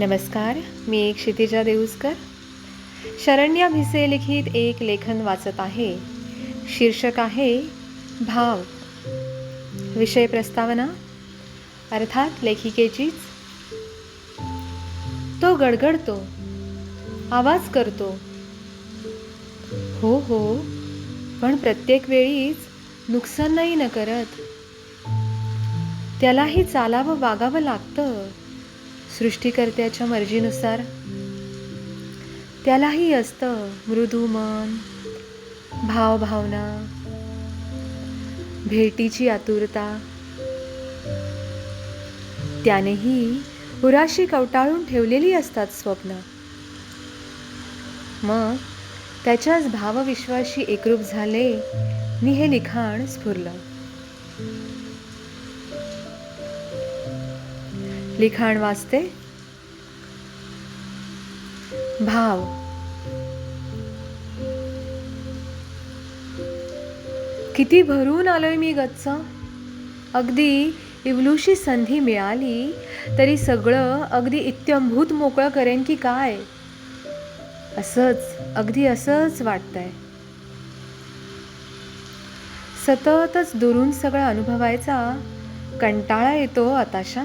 नमस्कार मी एक क्षितिजा देऊसकर. शरण्या भिसे लिखित एक लेखन वाचत आहे. शीर्षक आहे भाव. विषय प्रस्तावना अर्थात लेखिकेचीच. तो गडगडतो आवाज करतो. हो हो पण प्रत्येक वेळीच नुकसान नाही न करत. त्यालाही चालावं वागावं लागतं. सृष्टिकर्त्याच्या मर्जीनुसार. त्यालाही असतं मृदू मन भावभावना भेटीची आतुरता. त्यानेही उराशी कवटाळून ठेवलेली असतात स्वप्न. मग त्याच्याच भावविश्वाशी एकरूप झाले मी हे लिखाण स्फुरलं. लिखाण वाचते. भाव. किती भरून आलोय मी गच्च. अगदी इवलूशी संधी मिळाली तरी सगळं अगदी इत्यंभूत मोकळं करेन की काय? असंच अगदी असंच वाटतंय. सततच दुरून सगळं अनुभवायचा कंटाळा येतो आताशा.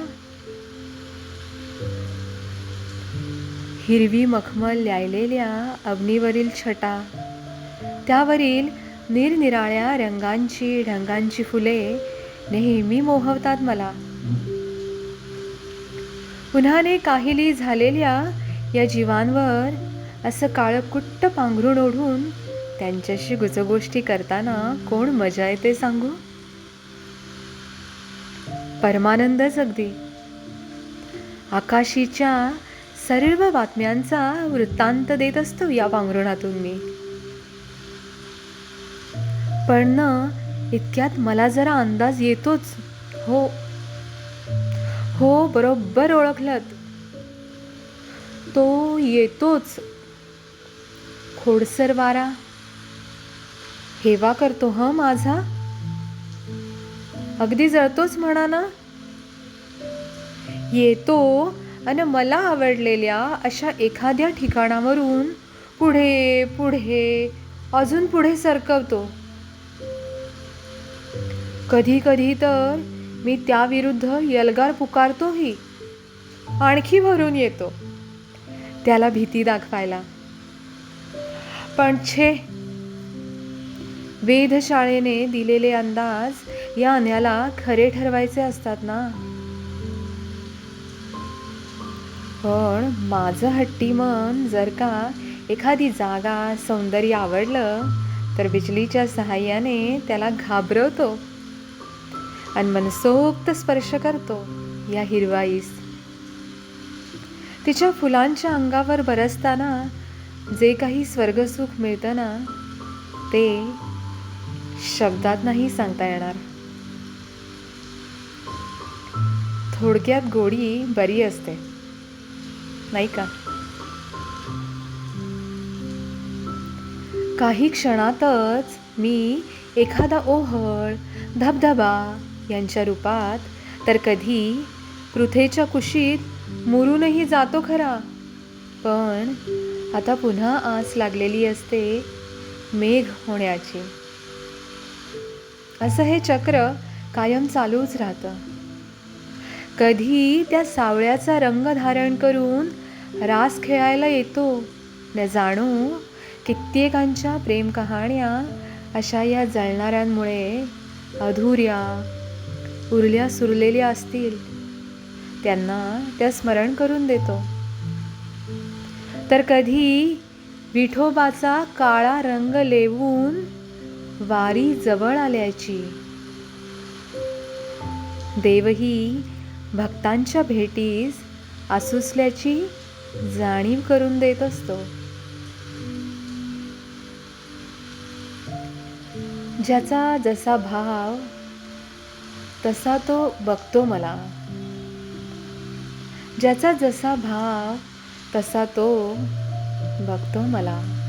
हिरवी मखमल ल्यायलेल्या अग्नीवरील छटा. त्यावरील निरनिराळ्या रंगांची ढंगांची फुले नेहमी मोहवतात मला. पुन्हाने काहिली झालेल्या या जीवांवर असं काळकुट्ट पांघरून ओढून त्यांच्याशी गुजगोष्टी करताना कोण मजा येते सांगू? परमानंदच अगदी. आकाशीच्या सर्व बातम्यांचा वृत्तांत देत असतो या पांघरुणातून मी. पण न इतक्यात मला जरा अंदाज येतोच. हो. हो बरोबर ओळखलत. तो येतोच. खोडसर वारा. हेवा करतो ह माझा? अगदी जळतोच म्हणा ना. येतो आणि मला आवडलेल्या अशा एखाद्या ठिकाणावरून पुढे पुढे अजून पुढे सरकवतो. कधी कधी तर मी त्याविरुद्ध यलगार पुकारतोही आणखी भरून येतो त्याला भीती दाखवायला. पण छे वेधशाळेने दिलेले अंदाज या अन्याला खरे ठरवायचे असतात ना? पण माझं हट्टी मन जर का एखादी जागा सौंदर्य आवडलं तर बिजलीच्या सहाय्याने त्याला घाबरवतो आणि मनसोक्त स्पर्श करतो या हिरवाईस तिच्या फुलांच्या अंगावर बरसताना जे काही स्वर्गसुख मिळतं ना ते शब्दात नाही सांगता येणार. थोडक्यात गोडी बरी असते. नाही का? काही क्षणातच मी एखादा ओहळ धबधबा यांच्या रूपात तर कधी पृथेच्या कुशीत मुरूनही जातो खरा. पण आता पुन्हा आस लागलेली असते मेघ होण्याची. असं हे चक्र कायम चालूच राहतं. कधी त्या सावळ्याचा रंग धारण करून रास खेळायला येतो. न जाणू कित्येकांच्या प्रेम कहाण्या अशा या जळणाऱ्यांमुळे अधुऱ्या उरल्या सुरलेल्या असतील. त्यांना त्या स्मरण करून देतो. तर कधी विठोबाचा काळा रंग लेवून वारी जवळ आल्याची. देवही भक्तांच्या भेटीस आसुसल्याची जाणीव करून देत असतो. ज्याचा जसा भाव तसा तो बघतो मला. ज्याचा जसा भाव तसा तो बघतो मला.